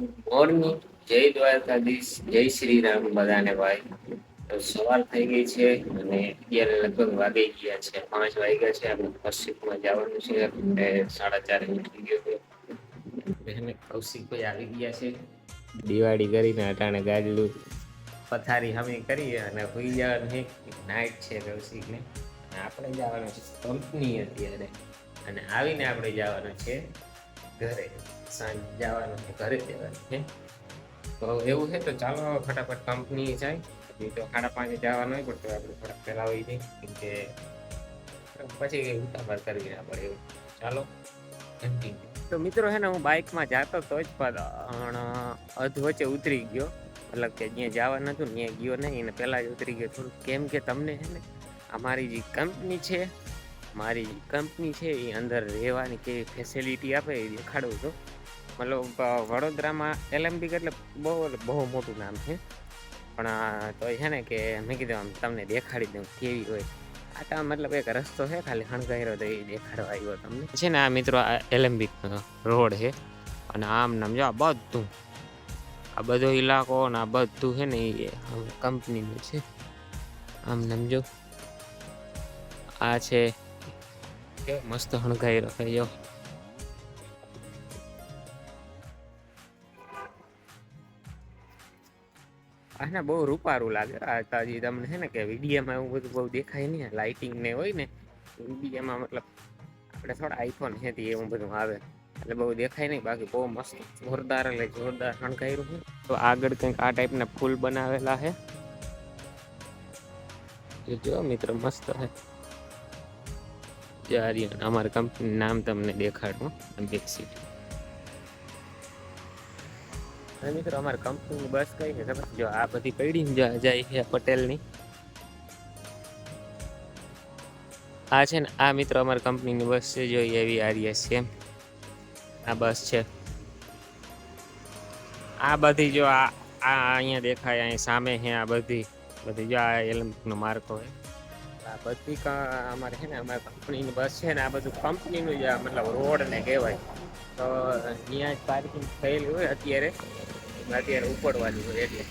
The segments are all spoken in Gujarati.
મોર્નિંગ જય દ્વારકાધીશ, જય શ્રી રામ બધાને ભાઈ. તો સવાર થઈ ગઈ છે અને અત્યારે લગભગ વાગી ગયા છે. પાંચ વાગ્યા છે, આપણે પશ્ચિમમાં જવાનું છે. એટલે સાડા ચાર નીકળી ગયો છે. બહેને કૌશિકભાઈ આવી ગયા છે. દિવાળી કરીને અટાણે ગાડલું પથારી હમે કરી અને હોઈ જવાનું નાઇટ છે કૌશિકને. અને આપણે જવાનું છે કંપની અત્યારે. અને આવીને આપણે જવાનું છે ઘરે, સાંજ જવાનું છે ઘરે જવાનું છે તો એવું છે તો ચાલો ફટાફટ કંપની જાય. તો સાડા પાંચે જવાનું હોય, પણ તો આપણે થોડાક પહેલા આવી જઈએ, કેમ કે પછી ઉતાવળ કરવી ના પડે એવું. ચાલો. તો મિત્રો હે ને, હું બાઇકમાં જતો તો જ પણ અધ વચ્ચે ઉતરી ગયો. મતલબ કે જ્યાં જવા નતું, ત્યાં ગયો નહીં એને પહેલાં જ ઉતરી ગયો. થોડું કેમ કે તમને હે ને, અમારી જે કંપની છે મારી કંપની છે એ અંદર રહેવાની કેવી ફેસિલિટી આપે એ દેખાડું છું. મતલબ વડોદરામાં એલએમબી એટલે બહુ બહુ મોટું નામ છે. પણ તો છે ને કે મેં કીધું આમ તમને દેખાડી દઉં કેવી હોય. આ તો મતલબ એક રસ્તો છે, ખાલી હણગાયરો તો એ દેખાડવા આવ્યો તમને. છે ને આ મિત્રો, આ એલએમબી રોડ છે. અને આમ નામ જો આ બધું. આ બધો ઇલાકો ને આ બધું છે ને એ કંપનીનું છે. આમ નામ જો. આ છે મસ્ત હણગાઈ છે જો આને બહુ રૂપારું લાગે. આ તાજી તમને છે ને કે વિડીયામાં એવું બધું બહુ દેખાય નહીં લાઇટિંગ ને હોય ને, વિડીયામાં મતલબ આપણે થોડા આઈફોન છે તે એવું બધું આવે. એટલે બહુ દેખાય નહીં, બાકી બહુ મસ્ત, જોરદાર એટલે જોરદાર શણગાયરું છે. તો આગળ કંઈક આ ટાઈપના ફૂલ બનાવેલા છે. જો મિત્ર મસ્ત છે. જારી અમારી કંપની નામ તમને દેખાડું બેક સીટ મિત્રો, અમારી કંપનીની બસ કઈ છે ખબર? જો આ બધી પડી જાય છે પટેલની. આ છે ને, આ મિત્રો અમારી કંપનીની બસ છે, જો એવી આરી છે. આ બસ છે. આ બધી જો આ અહીંયા દેખાય અહીં સામે છે આ બધી. બધી જો આ એલમનો માર્કો છે. આ બધી અમારે છે ને, અમારે કંપનીની બસ છે ને, આ બધું કંપનીનું જ મતલબ રોડ ને કહેવાય. તો અહીંયા જ પાર્કિંગ થયેલી હોય અત્યારે. અત્યારે ઉપડવાની હોય એટલે.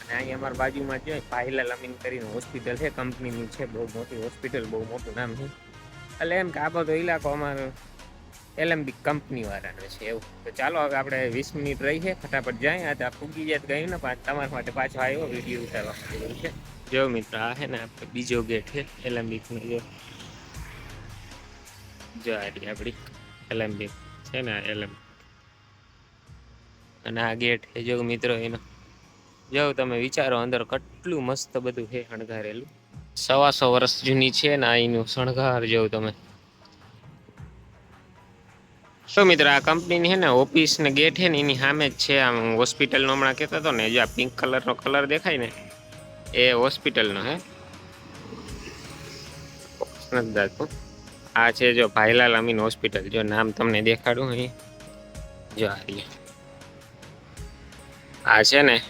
અને અહીંયા અમારા બાજુમાં જો પાહિલાલ અમીન કરીને હોસ્પિટલ છે કંપનીની છે, બહુ મોટી હોસ્પિટલ બહુ મોટું નામ છે. એટલે એમ કે આ બધો ઇલાકો અમારો એલએમબી કંપની વાળાનો છે એવું. તો ચાલો હવે આપણે વીસ મિનિટ રહી છે, ફટાફટ જાય. આ ફૂગી જાય ગયું ને તમારા માટે પાછો આવ્યો વીડિયો ઉતારવા માટે છે. જો મિત્ર, આ છે ને આપણે બીજો ગેટ છે એલએમબી નો જો જો આ રહી આપણી એલએમબી છે ને એલએમ અને આ ગેટ છે, જો મિત્રો એનો. જો તમે વિચારો અંદર કેટલું મસ્ત બધું છે શણગારેલું. સવાસો વર્ષ જૂની છે ને એનું શણગાર જો તમે. શું મિત્ર, આ કંપનીની છે ને ઓફિસ ને ગેટ છે ને એની સામે જ છે આમ હોસ્પિટલનો હમણાં કહેતો હતો ને, જે આ પિંક કલરનો કલર દેખાય ને એ હોસ્પિટલનો હે. નથી. આ છે જો ભાઈલાલ અમીન હોસ્પિટલ. જો નામ તમને દેખાડું અહીં. જો આ. આ છે ને,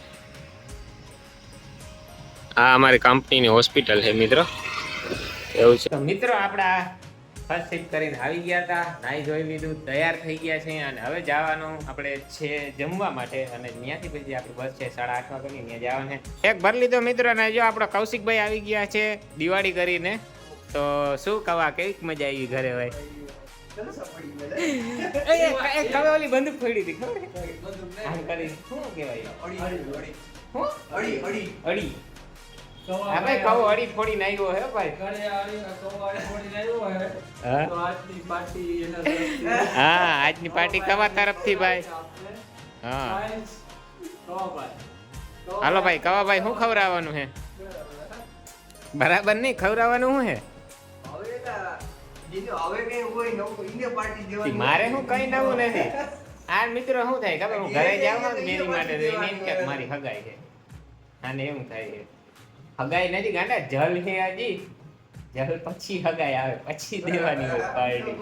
આ અમારી કંપનીની હોસ્પિટલ છે મિત્રો. એવું છે. મિત્રો, આપણા ફર્સ્ટ ટ્રીપ કરીને આવી ગયા હતા. નાઈ જોઈ લીધું તૈયાર થઈ ગયા છે અને હવે જવાનું આપણે છે જમવા માટે અને ત્યાંથી પછી આપણી બસ છે સાડા આઠ વાગ્યાની ત્યાં જવાનું એક ભર લીધો મિત્રો ને જો આપણો કૌશિકભાઈ આવી ગયા છે દિવાળી કરીને તો શું કવા કેવી મજા આવી ઘરે હોય? એ કવે ઓલી બંદૂક ફોડી હતી ખબર કરી. શું કહેવાય? શું? અડી. હા ભાઈ કહું અડી આવ્યો હે ભાઈ. હા. હા? આજની પાર્ટી કવા તરફથી. ભાઈ. હા. હાલો ભાઈ કવા ભાઈ શું ખવડાવવાનું હે? બરાબર નહીં ખવડાવવાનું શું છે મારે શું કઈ નવું નથી. આ મિત્રો શું થાય ખબર? હું ઘરે જાઉં ને મેરી માટે મારી હગાઈ છે. અને એવું થાય છે. હગાઈ નથી, ગાંડા, જલ છે હજી જલ પછી હગાઈ આવે, પછી દેવાની હોય પાર્ટી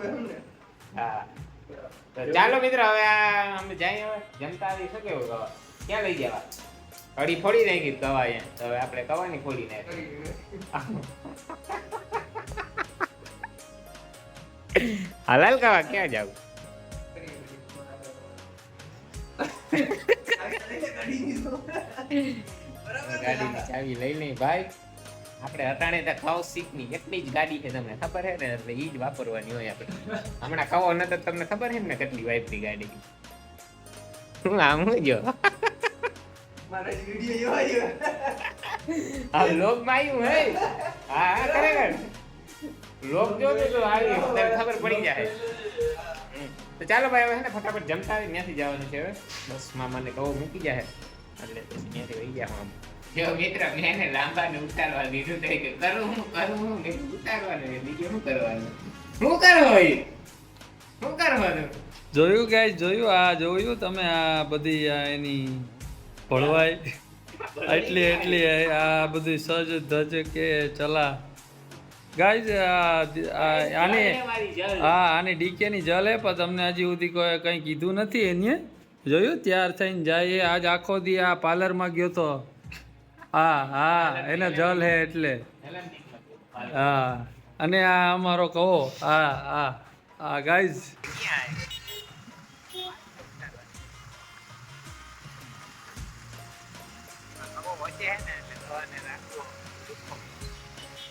હા. તો ચાલો મિત્ર, હવે અમે જઈએ હવે. જમતા આવી શકે કેવું ગવા ક્યાં લઈ જવા? કડી ફોડી નાખી કવા અહીંયા હવે આપણે કવાની ફોડી નાખી. હલાલ કવા ક્યાં જાવ? ગાડીની ચાવી લઈ લઈ ભાઈ. આપણે અટાણે તો ખાવ શીખની એટલી જ ગાડી છે તમને ખબર છે ને? એટલે ઈ જ વાપરવાની હોય આપણે. હમણાં ખાવો ન તો તમને ખબર છે ને કેટલી વાપરી ગાડી. હું આમ જો આ લોકમાં આવ્યું હે? હા હા ખરેખર. લોક જો તો આવી તને ખબર પડી જાય. તો ચાલો ભાઈ હવે હે ને ફટાફટ જમતા આવી ત્યાંથી જવાનું છે હવે. બસ મામાને કહો મૂકી જાય. એટલે ત્યાંથી વહી ગયા આમ જો મિત્ર મેં એને લાંબાને ઉતારવા દીધું તો એ કે કરું હું કરું હું કીધું ઉતારવાનું બીજું શું કરવાનું શું કરવું શું કરવાનું જોયું ગાઈસ જોયું આ જોયું તમે આ બધી આ એની ભળવાઈ એટલી એટલી આ બધી સજ ધજ કે ચલા ગાઈસ આની હા આની ડીકે ની જલ હે પણ તમને હજી સુધી કોઈ કંઈ કીધું નથી એને જોયું? ત્યાર થઈને જાય આજ આખો દી આ પાર્લરમાં ગયો તો. હા હા, એને જલ હે એટલે. હા. અને આ અમારો કહો. હા હા. હા ગાઈઝ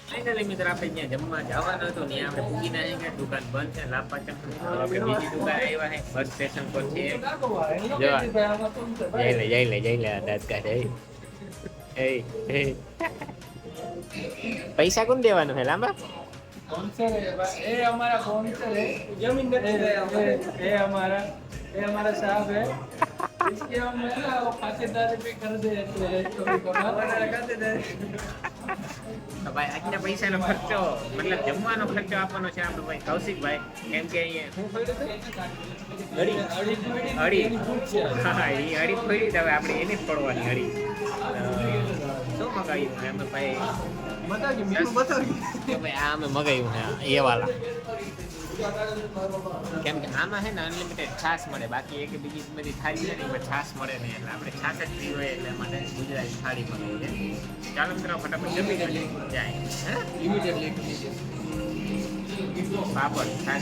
ફાઇનલી મિત્ર આપણે જ્યાં જમવા જવાનું હતું ત્યાં આપણે પૂગી ના છે દુકાન બંધ છે લાપા ચંપલ આપણે બીજી દુકાન આવ્યા છે બસ સ્ટેશન પર છે. જઈ લે જઈ લે જઈ લે દાદ જઈ. પૈસા કોણ દેવાનું છે લાંબા? એ અમારા જમીન નથી એ અમારા એ અમારા સાહેબ इसके हम है ना वो खातेदारी पे कर दे तो कभी कभार खातेदारी તો ભાઈ આજના પૈસાનો ખર્ચો મતલબ જમવાનો ખર્ચો આપવાનો છે આપણે ભાઈ કૌશિકભાઈ કેમ કે અહીંયા શું ખોલ્યું અડી અડી હા એ અડી ખોલી તો હવે આપણે એને જ પડવાની અડી અ, શું મગાવ્યું અમે ભાઈ કે ભાઈ આ અમે મગાવ્યું છે એ વાલા કેમ કે આમાં છે ને અનલિમિટેડ છાશ મળે બાકી એક બીજી બધી થાળી છે ને એમાં છાશ મળે નહીં એટલે આપણે છાસ જ પી હોય એટલે માટે ગુજરાતી થાળી મળે છે. ચાલો મિત્રો ફટાફટ જમી લઈએ. જાય હે? પાપડ જાય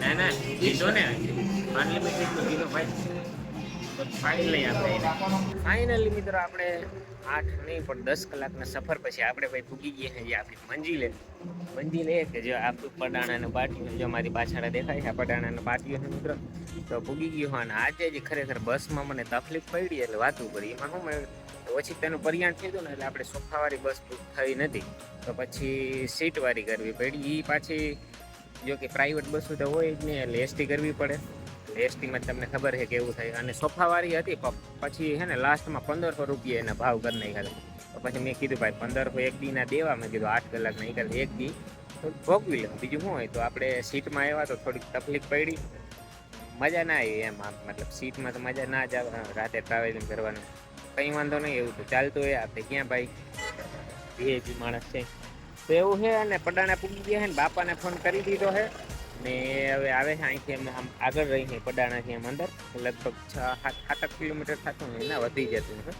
ના ના લીધો ને. અનલિમિટેડ તો ભાઈ ફાઇનલી આપણે ફાઇનલી મિત્રો આપણે આઠ નહીં, પણ દસ કલાકના સફર પછી આપણે ભાઈ ભૂગી ગયા છે જે આપણી મંજિલે મંજિલ એ કે જો આપણું પડાણાનું પાટિયું જો મારી પાછળ દેખાય છે આ પડાણાનું પાટિયું છે મિત્રો. તો ભૂગી ગયું હોય અને આજે જ ખરેખર બસમાં મને તકલીફ પડી એટલે વાતું પડી એમાં હું ઓછી તેનું પરિયાણ થયું હતું ને એટલે આપણે સોફાવાળી બસ બુક થઈ નથી. તો પછી સીટવાળી કરવી પડી. એ પાછી જો કે પ્રાઇવેટ બસો તો હોય જ નહીં, એટલે એસટી કરવી પડે. એસટીમાં તમને ખબર છે કેવું થાય. અને સોફાવાળી હતી પછી છે ને લાસ્ટમાં પંદરસો રૂપિયા એના ભાવ કરી નાખ્યા તો પછી મેં કીધું, ભાઈ, પંદરસો એક દીના દેવા. મેં કીધું, આઠ કલાક નહીં કરે એક દી. ભોગવી લો બીજું શું હોય, તો આપણે સીટમાં આવ્યા તો થોડીક તકલીફ પડી. મજા ના આવી એમ મતલબ સીટમાં તો મજા ના જ આવે. રાતે ટ્રાવેલિંગ કરવાનું. કંઈ વાંધો નહીં, એવું તો ચાલતું હોય. આપણે ક્યાં ભાઈ? વીઆઈપી માણસ છે. તો એવું છે, અને પડાણા પૂગી ગયા છે ને, બાપાને ફોન કરી દીધો છે. ને હવે આવે છે અહીંથી અમે આમ આગળ રહી છે પડાણાથી આમ અંદર. લગભગ છ, સાત સાત કિલોમીટર થતું ને એના વધી જતું છે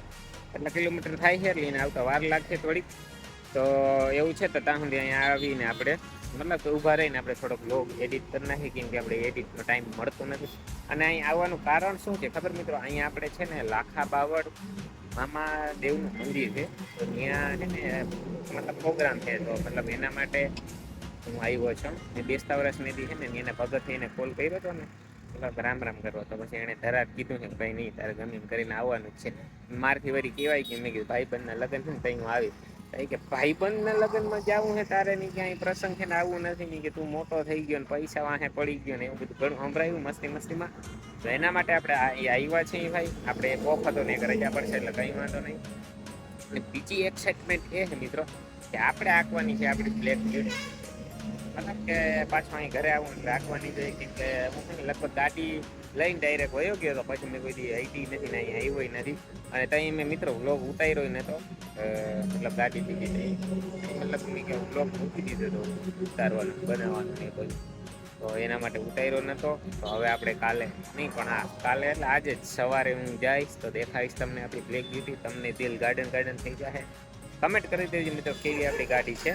એટલા કિલોમીટર થાય છે એટલે એને આવતા વાર લાગશે થોડીક. તો એવું છે તો ત્યાં સુધી અહીંયા આવીને આપણે મતલબ કે ઊભા રહીને આપણે થોડોક લોગ એડિટ કરી નાખીએ, કેમ કે આપણે એડિટનો ટાઈમ મળતો નથી. અને અહીં આવવાનું કારણ શું છે? ખબર મિત્રો, અહીંયા આપણે છે ને લાખા બાવળ મામા દેવનું મંદિર છે. તો ત્યાં છે ને મતલબ પ્રોગ્રામ છે. તો મતલબ એના માટે હું આવ્યો છું. ને બેસતા વર્ષ નિધિ છે ને એને ભગતથી એને કોલ કર્યો હતો ને રામ રામ કરવા. તો પછી એણે ધરા કીધું કે ભાઈ નહીં, તારે ગમે કરીને આવવાનું જ છે. મારથી વળી કહેવાય કે મેં કીધું, ભાઈબંધના લગ્ન છે ને ત્યાં હું આવી તો કે, ભાઈબંધના લગ્નમાં જવું છે તારે? નહીં ક્યાંય પ્રસંગ છે ને, આવું નથી. નહીં કે તું મોટો થઈ ગયો ને, પૈસા વાહે પડી ગયો ને, એવું બધું ઘણું સંભળાયું મસ્તી મસ્તીમાં. તો એના માટે આપણે એ આવ્યા છીએ ભાઈ. આપણે ઓફ હતો ને રજા પડશે એટલે કંઈ વાંધો નહીં. અને બીજી એક્સાઇટમેન્ટ એ છે મિત્રો, કે આપણે આંકવાની છે આપણી બ્લેક બ્યુટી મતલબ કે પાછો અહીં ઘરે આવું રાખવાની જોઈએ કે હું લગભગ ગાડી લઈને ડાયરેક્ટ વયો ગયો તો પછી મેં કોઈ દી આઈટી નથી ને અહીંયા આવ્યો નથી. અને ત્યાં મેં મિત્રો વ્લોગ ઉતાર્યો અ, મતલબ ગાડી લીધી હતી મતલબ મેં કે વ્લોગ મૂકી દીધો હતો ઉતારવાનો બનાવવાનું ને બધું. તો એના માટે ઉતાર્યો નતો. તો હવે આપણે કાલે નહીં પણ હા કાલે એટલે આજે જ સવારે હું જઈશ તો દેખાઈશ તમને આપણી બ્લેક બ્યુટી તમને દિલ ગાર્ડન ગાર્ડન થઈ જશે કમેન્ટ કરી દેજો મિત્રો કેવી આપણી ગાડી છે.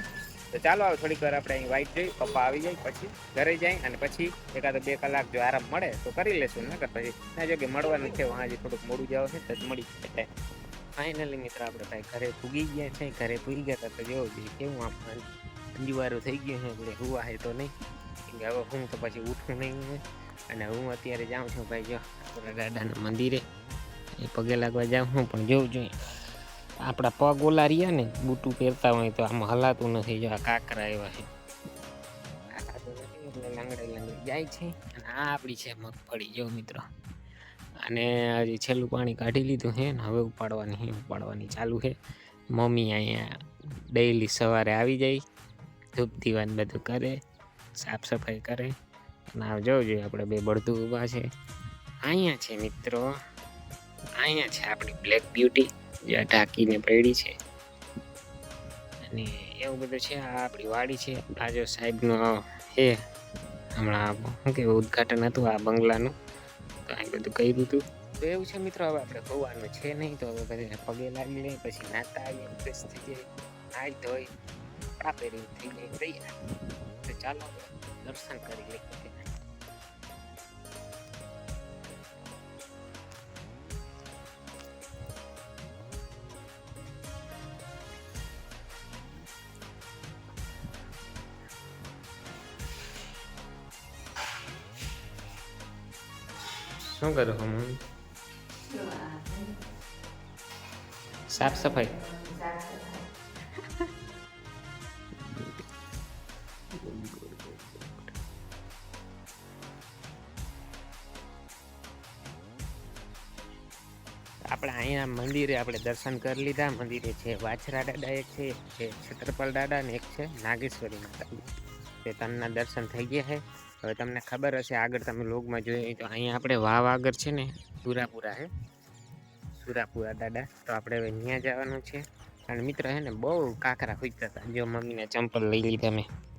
તો ચાલો હવે થોડીક વાર આપણે અહીં વાઈટ જોઈ પપ્પા આવી જાય, પછી ઘરે જાય અને પછી એકાદ બે કલાક જો આરામ મળે તો કરી લેશું, નકર પછી ના જો કે મળવાનું છે વાં જે થોડુંક મોડું જાવ છે તો જ મળી એટલે ફાઇનલી મિત્ર આપણે ભાઈ ઘરે પૂગી ગયા છે, ઘરે પૂગી ગયા હતા, તો જોવો જોઈએ કેવું આમ અંજુવારું થઈ ગયું છે, એટલે હુવા હે તો નહીં. કેમ કે હવે હું તો પછી ઉઠું નહીં અને હું અત્યારે જાઉં છું ભાઈ જો આપણા દાદાના મંદિરે. એ પગે લાગવા જાઉં હું, પણ જોઉં જોઈએ. આપણા પગ ઓલા રહ્યા ને, બૂટું પહેરતા હોય તો આમ હલાતું નથી, જો આ કાકરા એવા છે. લંગડે લંગડાઈ જાય છે. અને આ આપણી છે મગફળી, જો મિત્રો. અને હજી છેલ્લું પાણી કાઢી લીધું છે ને, હવે ઉપાડવાની ઉપાડવાની ચાલુ છે. મમ્મી અહીંયા ડેઈલી સવારે આવી જાય ધૂપ દીવાન બધું કરે, સાફ સફાઈ કરે. અને આ જોવું જોઈએ આપણે બે બળતું ઊભા છે. અહીંયા છે મિત્રો, અહીંયા છે આપણી બ્લેક બ્યુટી જે ઢાંકીને પડી છે. અને એવું બધું છે, આ આપણી વાડી છે. આ જો સાહેબનો છે, હમણાં શું કે ઉદઘાટન હતું આ બંગલાનું. તો આ બધું કર્યું હતું. તો એવું છે મિત્રો, હવે આપણે ગોવાનું છે નહીં, તો હવે બધાને પગે લાગી લઈએ પછી નાતા આવીએ ફ્રેશ થઈ જાય નાહી ધોઈ કપડાં પહેરીને થઈ જાય, તૈયાર. તો ચાલો, દર્શન કરી લઈએ. શું કરું હું સાફ સફાઈ. આપણે અહીંયા મંદિરે આપણે દર્શન કરી લીધા. મંદિરે છે વાછરા દાદા એક છે છત્રપાલ દાદા ને એક છે, નાગેશ્વરી માતા તે તનના દર્શન થઈ ગયા છે. હવે તમને ખબર હશે, આગળ તમે લોગમાં જોઈએ તો અહીંયા આપણે વાવ આગળ છે ને, સુરાપુરા છે. સુરાપુરા દાદા, તો આપણે હવે ત્યાં જવાનું છે. અને મિત્ર છે ને, બહુ કાકરા ખૂજતા હતા. જો મમ્મીને ચંપલ લઈ લીધા મેં.